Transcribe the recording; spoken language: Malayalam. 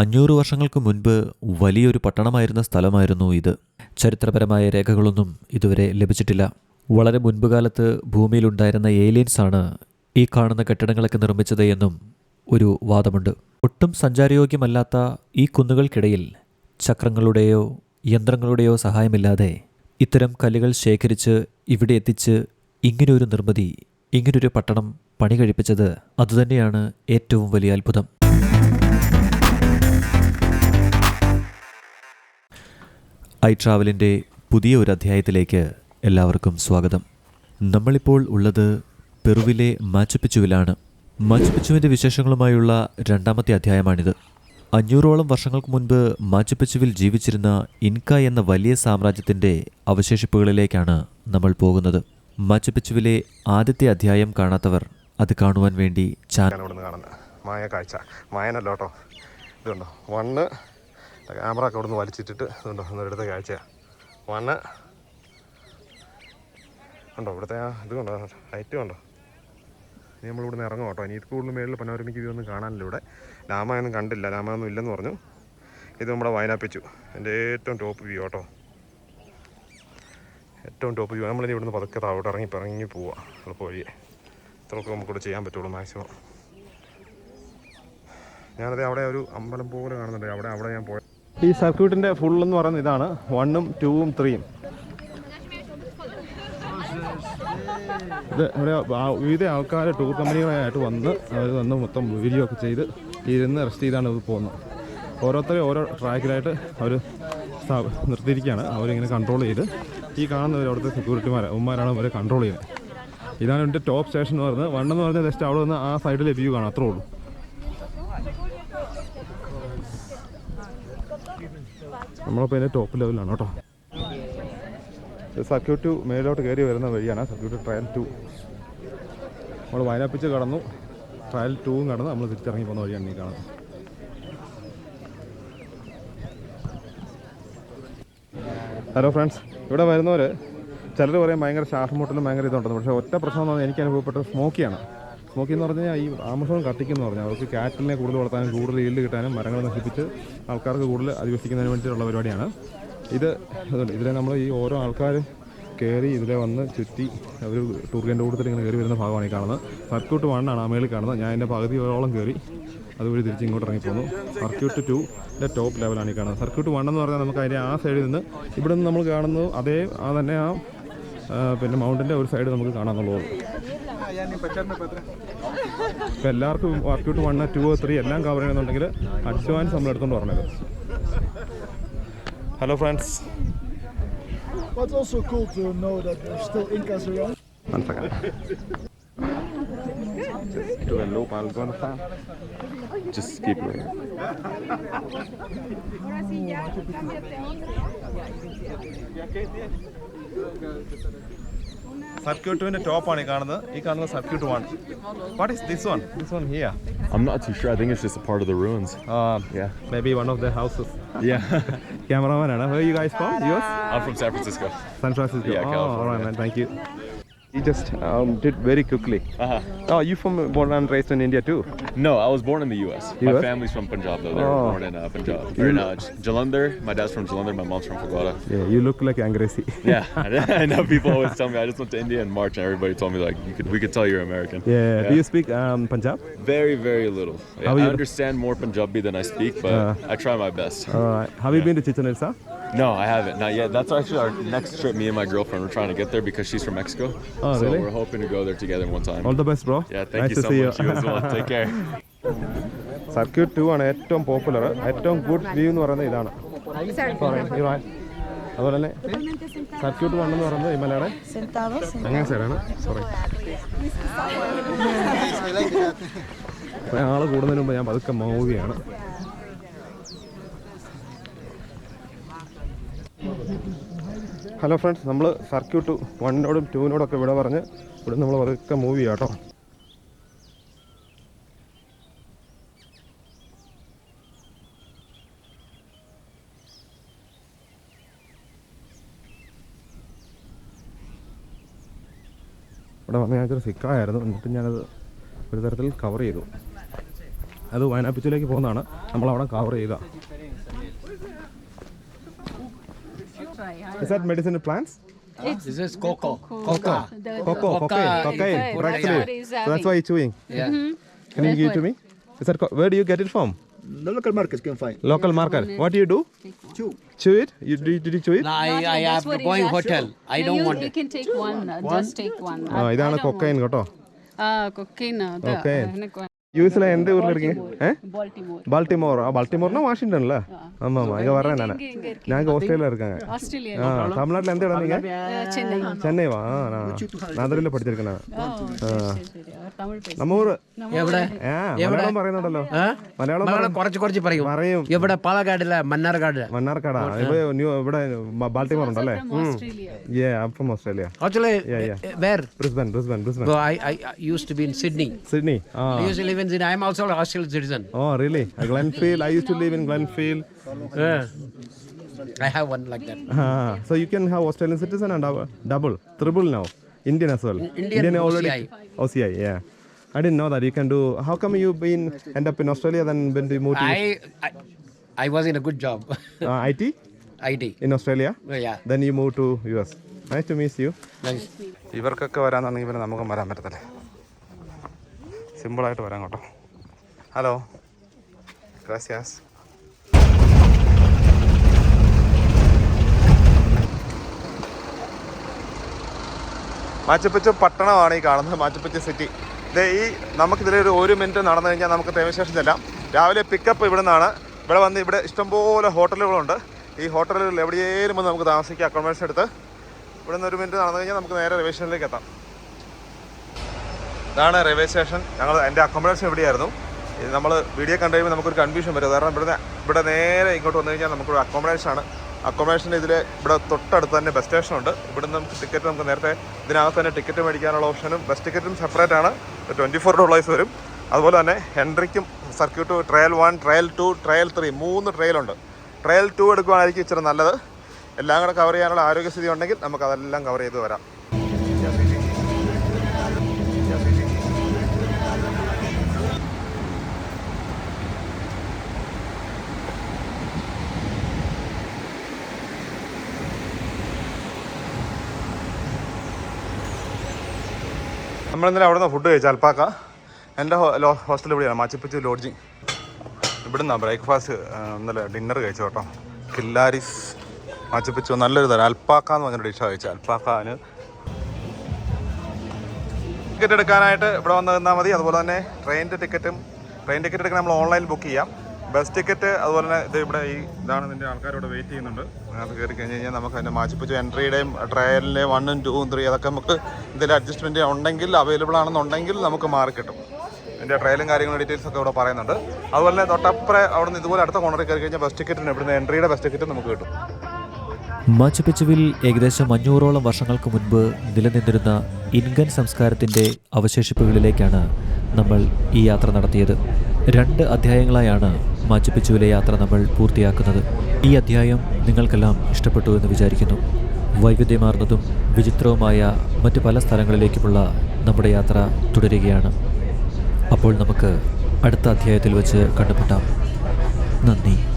അഞ്ഞൂറ് വർഷങ്ങൾക്ക് മുൻപ് വലിയൊരു പട്ടണമായിരുന്ന സ്ഥലമായിരുന്നു ഇത്. ചരിത്രപരമായ രേഖകളൊന്നും ഇതുവരെ ലഭിച്ചിട്ടില്ല. വളരെ മുൻപ് കാലത്ത് ഭൂമിയിലുണ്ടായിരുന്ന ഏലിയൻസാണ് ഈ കാണുന്ന കെട്ടിടങ്ങളൊക്കെ നിർമ്മിച്ചത് എന്നും ഒരു വാദമുണ്ട്. ഒട്ടും സഞ്ചാരയോഗ്യമല്ലാത്ത ഈ കുന്നുകൾക്കിടയിൽ ചക്രങ്ങളുടെയോ യന്ത്രങ്ങളുടെയോ സഹായമില്ലാതെ ഇത്തരം കല്ലുകൾ ശേഖരിച്ച് ഇവിടെ എത്തിച്ച് ഇങ്ങനെയൊരു നിർമ്മിതി ഇങ്ങനൊരു പട്ടണം പണി കഴിപ്പിച്ചത് അതുതന്നെയാണ് ഏറ്റവും വലിയ അത്ഭുതം. ഐ ട്രാവലിന്റെ പുതിയ ഒരു അധ്യായത്തിലേക്ക് എല്ലാവർക്കും സ്വാഗതം. നമ്മളിപ്പോൾ ഉള്ളത് പെറുവിലെ മാച്ചുപ്പിച്ചുവിലാണ് മാച്ചുപ്പിച്ചുവിന്റെ വിശേഷങ്ങളുമായുള്ള രണ്ടാമത്തെ അധ്യായമാണിത്. അഞ്ഞൂറോളം വർഷങ്ങൾക്ക് മുൻപ് മാച്ചുപ്പിച്ചുവിൽ ജീവിച്ചിരുന്ന ഇൻക എന്ന വലിയ സാമ്രാജ്യത്തിന്റെ അവശേഷിപ്പുകളിലേക്കാണ് നമ്മൾ പോകുന്നത്. മാച്ചുപ്പിച്ചുവിലെ ആദ്യത്തെ അധ്യായം കാണാത്തവർ അത് കാണുവാൻ വേണ്ടി ചാനൽ മായ കാഴ്ച മായനല്ലോട്ടോ. ഇതുണ്ടോ? വണ്ണ് ക്യാമറ ഒക്കെ അവിടുന്ന് വലിച്ചിട്ടിട്ട് ഇതുണ്ടോ? ഒന്നെടുത്ത കാഴ്ചയാണ് വന്ന്. ഉണ്ടോ ഇവിടുത്തെ ആ ഇത് കണ്ടോ ഹൈറ്റ് കണ്ടോ ഇനി നമ്മൾ ഇവിടുന്ന് ഇറങ്ങും കേട്ടോ. ഇനി ഇത് കൂടുതൽ മേളിൽ പനോരമിക്ക് വ്യൂ ഒന്നും കാണാനില്ല ഇവിടെ. ലാമയൊന്നും കണ്ടില്ല. ലാമയൊന്നും ഇല്ലെന്ന് പറഞ്ഞു. ഇത് നമ്മുടെ വയനാപ്പിച്ചു. എന്റെ ഏറ്റവും ടോപ്പ് വ്യൂ കേട്ടോ. ഏറ്റവും ടോപ്പ് വ്യൂ നമ്മളിനി ഇവിടുന്ന് പതുക്കെ താഴോട്ട് ഇറങ്ങി ഇറങ്ങി പോവാം. എളുപ്പ വഴിയെ. ഇത്രയൊക്കെ നമുക്കിവിടെ ചെയ്യാൻ പറ്റുള്ളൂ മാക്സിമം ഞാനത് അവിടെ ഒരു അമ്പലം പോലെ കാണുന്നുണ്ട്. അവിടെ അവിടെ ഞാൻ പോയത് ഈ സർക്യൂട്ടിന്റെ ഫുൾ എന്ന് പറയുന്നത് ഇതാണ്. വണ്ണും ടൂവും ത്രീയും ഇത് ഇവിടെ വിവിധ ആൾക്കാർ ടൂർ കമ്പനികളായിട്ട് വന്ന് അവർ വന്ന് മൊത്തം വീഡിയോ ഒക്കെ ചെയ്ത് ഇരുന്ന് റെസ്റ്റ് ചെയ്താണ് ഇത് പോകുന്നത്. ഓരോരുത്തരും ഓരോ ട്രാക്കിലായിട്ട് അവർ നിർത്തിയിരിക്കുകയാണ്. അവരിങ്ങനെ കൺട്രോൾ ചെയ്ത് ഈ കാണുന്നവർ അവിടുത്തെ സെക്യൂരിറ്റിമാർ ഉമ്മമാരാണ് അവരെ കൺട്രോൾ ചെയ്യുന്നത്. ഇതാണ് എന്റെ ടോപ്പ് സ്റ്റേഷൻ എന്ന് പറയുന്നത്. വണ്ണെന്ന് പറഞ്ഞാൽ ജസ്റ്റ് അവിടെ നിന്ന് ആ സൈഡിലെ വ്യൂ കാണാം. അത്രേ ഉള്ളൂ. നമ്മളിപ്പോൾ ഇതിന്റെ ടോപ്പ് ലെവലിലാണ് കേട്ടോ. സർക്യൂട്ട് മേലോട്ട് കയറി വരുന്ന വഴിയാണ്. സർക്യൂട്ട് ട്രയൽ ടു നമ്മൾ വയനാപ്പിച്ച് കടന്നു. ട്രയൽ ടൂവും കടന്ന് നമ്മൾ തിരിച്ചിറങ്ങി പോകുന്ന വഴിയാണ് ഈ കാണുന്നത്. ഹലോ ഫ്രണ്ട്സ് ഇവിടെ വരുന്നവർ ചിലർ പറയും ഭയങ്കര ശ്വാസം മുട്ടലും ഭയങ്കര ഇതുണ്ടെന്ന് പക്ഷേ ഒറ്റ പ്രശ്നം എന്ന് പറഞ്ഞാൽ എനിക്ക് അനുഭവപ്പെട്ടത് സ്മോക്കിയാണ് സ്മോക്കി എന്ന് പറഞ്ഞാൽ ഈ ആമസോൺ കത്തിക്കെന്ന് പറഞ്ഞാൽ അവർക്ക് കാറ്റലിനെ കൂടുതൽ വളർത്താനും കൂടുതൽ ഈൽഡ് കിട്ടാനും മരങ്ങൾ നശിപ്പിച്ച് ആൾക്കാർക്ക് കൂടുതൽ അധിവസിക്കുന്നതിന് വേണ്ടിയിട്ടുള്ള പരിപാടിയാണ്. ഇത് ഇതിലെ നമ്മൾ ഈ ഓരോ ആൾക്കാർ കയറി ഇതിലെ വന്ന് ചുറ്റി അവർ ടൂർ ഗൈന്റെ കൂട്ടത്തിൽ ഇങ്ങനെ കയറി വരുന്ന ഭാഗമാണ് ഈ കാണുന്നത്. സർക്യൂട്ട് വണ്ണാണ് ആ മേളിൽ കാണുന്നത്. ഞാൻ എന്റെ പകുതിയോളം കയറി അതുവഴി തിരിച്ച് ഇങ്ങോട്ട് ഇറങ്ങിപ്പോന്നു. സർക്യൂട്ട് ടൂന്റെ ടോപ്പ് ലെവലാണ് ഈ കാണുന്നത്. സർക്യൂട്ട് വൺ എന്ന് പറഞ്ഞാൽ നമുക്ക് അതിന്റെ ആ സൈഡിൽ നിന്ന് ഇവിടെ നിന്ന് നമ്മൾ കാണുന്നത് അതേ ആ തന്നെ ആ പിന്നെ മൗണ്ടിന്റെ ഒരു സൈഡ് നമുക്ക് കാണാമെന്നുള്ളൂ ഇപ്പം എല്ലാവർക്കും വർക്ക്ഔട്ട് വൺ ടു ത്രീ എല്ലാം കവർ ചെയ്യണമെന്നുണ്ടെങ്കിൽ അഡ്വാൻസ് നമ്മൾ എടുത്തുകൊണ്ട് പറഞ്ഞത് hello friends But it's also cool to know that there's still Incas around. One second. Just do a loop. I'll go on the fan. Just keep going. Ahora sí ya, cámbiate a സർക്യൂട്ടിന്റെ ടോപ്പാണ് ഈ കാണുന്നത് ഈ കാണുന്ന circuit one what is this one this one here I'm not too sure. I think it's just a part of the ruins. yeah may be one of the houses Yeah. ക്യാമറമാനാണ് where you guys from yours I'm from San Francisco. San Francisco Yeah, oh, California. all right man thank you he just um, did very quickly Uh-huh. oh you from born and raised in India too No, I was born in the U.S. My family's from Punjab, though. They Oh. were born in uh, Punjab. Or in uh, Jalandhar. My dad's from Jalandhar. My mom's from Pagoda. yeah you look like Angresi Yeah, I know people always tell me I just went to India in March, and everybody told me like you could we could tell you're American. yeah, do you speak um, Punjab Very, very little. Yeah, I you- understand more Punjabi than I speak, but Uh. I try my best. all right have you been to Chichen Itza No, I haven't. Not yet. That's actually our next trip. Me and my girlfriend we're trying to get there because she's from Mexico. Oh, so really? we're hoping to go there together one time. all the best bro Yeah, thank nice you to so see much. You as well. Take care. Circuit two ആണ് ഏറ്റവും പോപ്പുലർ ഏറ്റവും ഗുഡ് വ്യൂ എന്ന് പറയുന്നത് ഇതാണ് Sorry, you're right. അതുപോലെ തന്നെ സർക്യൂട്ട് വൺ എന്ന് പറയുന്നത് Sentados. അങ്ങനെ സൈഡാണ് സോറി ആൾ കൂടുന്നതിന് മുമ്പ് ഞാൻ പതുക്കെ മൂവിയാണ് ഹലോ ഫ്രണ്ട്സ് നമ്മൾ സർക്യൂട്ട് വണ്ണിനോടും ടൂവിനോടും ഒക്കെ ഇവിടെ പറഞ്ഞ് ഇവിടെ നമ്മൾ പതുക്കെ മൂവ് ചെയ്യാം കേട്ടോ ഇവിടെ വന്ന് ഞാനൊരു സിക്കായിരുന്നു എന്നിട്ട് ഞാനത് ഒരു തരത്തിൽ കവർ ചെയ്തു. അത് വയനാപ്പിച്ചിലേക്ക് പോകുന്നതാണ്. നമ്മളവിടെ കവർ അവിടെ കവർ ചെയ്യുക Is that medicinal plants? This is cocoa. Cocoa. Cocoa, cocaine, cocaine, actually. So that's why you're chewing. Yeah. Can you give it to me? Is that co- where do you get it from? The local markets can find. Local market. What do you do? Chew. Chew it? You did, did you chew it? No, I, I That's have what to he's going asking. hotel. I No, don't you, want You it. can take one. uh, Just take one. ആ I- ഇതാണ് I don't കൊക്കൈൻ want. കേട്ടോ Ah, cocaine. uh, the, Cocaine. uh, எனக்கு യു എസിലെ എന്ത് ഊരിലിരിക്കേ ഏ Baltimore. பால்டிமோர் பால்டிமோர்னா வாஷிங்டன்ல ஆமா ஆமா இங்க வர்றேன் நான் இங்க இருக்கு. நாங்க ஆஸ்திரேலியா இருக்காங்க Australia. ஆ தமிழ்நாட்டுல எந்த இடம் நீங்க Uh, Chennai. சென்னை வா நான் നാദറിൽ പഠിച്ചിരിക്കണ Oh, சரி, சரி, சரி. அவர் தமிழ் பேச നമ്മ ഊര് എവിടെ ആ മലയാളം പറയുന്നുണ്ടല്ലോ മലയാളം മകളെ പറയും. കുറച്ച് കുറച്ച് പറയും പറയും ഇവിടെ പാലക്കാടില്ല മണ്ണാർക്കാട് മണ്ണാർക്കാടാ ഇവിടെ ന്യൂ ഇവിടെ ബാൾട്ടിമോർ ഉണ്ടല്ലേ from Australia. Ah I from Australia actually yeah. Where Brisbane Brisbane Brisbane I, I, I used to be in Sydney. Sydney ആ I used to live in Sydney. I'm also an Australian citizen. Oh really Glenfield I used to live in Glenfield Yeah. I have one like that. so you can have Australian citizen and double, double triple now Indian as well Indian already OCI. OCI yeah I didn't know that you can do how come you been end up in Australia then when you moved to I, I, I was in a good job. uh, IT ID. in Australia Oh, yeah. then you moved to US nice to meet you Nice. ഇവർക്കൊക്കെ വരാന്നുണ്ടെങ്കിൽ പിന്നെ നമുക്കും വരാൻ പറ്റത്തില്ലേ സിമ്പിളായിട്ട് വരാം കേട്ടോ. ഹലോ. ഗ്രാസിയാസ്. മാച്ചപ്പച്ച പട്ടണമാണ് ഈ കാണുന്നത് മാച്ചപ്പച്ച സിറ്റി. ഇത് ഈ നമുക്കിതിലെ ഒരു ഒരു മിനിറ്റ് നടന്നു കഴിഞ്ഞാൽ നമുക്ക് തേവ ചെല്ലാം. രാവിലെ പിക്കപ്പ് ഇവിടെ നിന്നാണ് ഇവിടെ വന്ന് ഇവിടെ ഇഷ്ടംപോലെ ഹോട്ടലുകളുണ്ട്. ഈ ഹോട്ടലുകളിൽ എവിടെയേലും വന്ന് നമുക്ക് താമസിക്കാം അക്കോമഡേഷൻ എടുത്ത്. ഇവിടെ നിന്ന് ഒരു മിനിറ്റ് നടന്നു കഴിഞ്ഞാൽ നമുക്ക് നേരെ റെയിൽവേ സ്റ്റേഷനിലേക്ക് എത്താം. ഇതാണ് റെയിൽവേ സ്റ്റേഷൻ ഞങ്ങൾ എന്റെ അക്കോമഡേഷൻ എവിടെയായിരുന്നു? നമ്മൾ വീഡിയോ കണ്ടു കഴിയുമ്പോൾ നമുക്കൊരു കൺഫ്യൂഷൻ വരും. കാരണം ഇവിടെ ഇവിടെ നേരെ ഇങ്ങോട്ട് വന്നു കഴിഞ്ഞാൽ നമുക്കൊരു അക്കോമഡേഷൻ ആണ്. അക്കോമഡേഷൻ ഇതിൽ ഇവിടെ തൊട്ടടുത്ത് തന്നെ ബസ് സ്റ്റേഷൻ ഉണ്ട്. ഇവിടെ നിന്ന് നമുക്ക് ടിക്കറ്റ് നമുക്ക് നേരത്തെ ഇതിനകത്ത് തന്നെ ടിക്കറ്റ് മേടിക്കാനുള്ള ഓപ്ഷനും ബസ് ടിക്കറ്റും സെപ്പറേറ്റ് ആണ്. ട്വന്റി ഫോർ ഡോളേഴ്സ് വരും. അതുപോലെ തന്നെ എൻട്രിക്കും circuit trial one trial two trial three മൂന്ന് ട്രയലുണ്ട് ട്രയൽ ടു എടുക്കുവാനായിരിക്കും ഇച്ചിരി നല്ലത്. എല്ലാം കൂടെ കവർ ചെയ്യാനുള്ള ആരോഗ്യസ്ഥിതി ഉണ്ടെങ്കിൽ നമുക്കതെല്ലാം കവർ ചെയ്ത് വരാം. നമ്മൾ ഇന്നലെ അവിടെ നിന്ന് ഫുഡ് കഴിച്ചു അൽപ്പാക്ക. എന്റെ ഹോസ്റ്റൽ ഇവിടെയാണ് മാച്ചിപ്പിച്ച് ലോഡ്ജിങ് ഇവിടെ നിന്നാണ് ബ്രേക്ക്ഫാസ്റ്റ് ഇന്നലെ ഡിന്നർ കഴിച്ചു കേട്ടോ. കില്ലാരിസ് മാച്ചിപ്പിച്ചു നല്ലൊരു തരം. അൽപ്പാക്ക എന്ന് പറഞ്ഞൊരു ഡിഷാണ് കഴിച്ചത് അൽപ്പാക്കാന് ടിക്കറ്റ് എടുക്കാനായിട്ട് ഇവിടെ വന്ന് നിന്നാൽ മതി. അതുപോലെ തന്നെ ട്രെയിനിന്റെ ടിക്കറ്റും ട്രെയിൻ ടിക്കറ്റ് എടുക്കാൻ നമ്മൾ ഓൺലൈനിൽ ബുക്ക് ചെയ്യാം. ബസ് ടിക്കറ്റ് അതുപോലെ തന്നെ ഇത് ഇവിടെ ഈ ഇതാണ് നിന്റെ ആൾക്കാരോട് വെയിറ്റ് ചെയ്യുന്നുണ്ട്. അത് കയറി കഴിഞ്ഞ് കഴിഞ്ഞാൽ നമുക്ക് അതിന്റെ മാച്ചിപ്പിച്ച് എൻട്രിയുടെയും ട്രയലിന്റെയും വണ്ണും ടൂവും ത്രീ അതൊക്കെ നമുക്ക് എന്തെങ്കിലും അഡ്ജസ്റ്റ്മെന്റ് ഉണ്ടെങ്കിൽ അവൈലബിൾ ആണെന്നുണ്ടെങ്കിൽ നമുക്ക് മാറി കിട്ടും. ഇതിന്റെ ട്രയലും കാര്യങ്ങളും ഡീറ്റെയിൽസ് ഒക്കെ ഇവിടെ പറയുന്നുണ്ട്. അതുപോലെ തന്നെ തൊട്ടപ്പുറം അവിടെ നിന്ന് ഇതുപോലെ അടുത്ത കോണറിൽ കയറി കഴിഞ്ഞാൽ ബസ് ടിക്കറ്റിന് ഇവിടുന്ന് എൻട്രിയുടെ ബസ് ടിക്കറ്റ് നമുക്ക് കിട്ടും. മാച്ചുപിച്ചുവിൽ ഏകദേശം അഞ്ഞൂറോളം വർഷങ്ങൾക്ക് മുൻപ് നിലനിന്നിരുന്ന ഇൻകൻ സംസ്കാരത്തിന്റെ അവശേഷിപ്പുകളിലേക്കാണ് നമ്മൾ ഈ യാത്ര നടത്തിയത്. രണ്ട് അധ്യായങ്ങളായാണ് മാച്ചുപിച്ചുവിലെ യാത്ര നമ്മൾ പൂർത്തിയാക്കുന്നത്? ഈ അധ്യായം നിങ്ങൾക്കെല്ലാം ഇഷ്ടപ്പെട്ടു എന്ന് വിചാരിക്കുന്നു. വൈവിധ്യമാർന്നതും വിചിത്രവുമായ മറ്റ് പല സ്ഥലങ്ങളിലേക്കുമുള്ള നമ്മുടെ യാത്ര തുടരുകയാണ്. അപ്പോൾ നമുക്ക് അടുത്ത അധ്യായത്തിൽ വെച്ച് കണ്ടുമുട്ടാം. നന്ദി.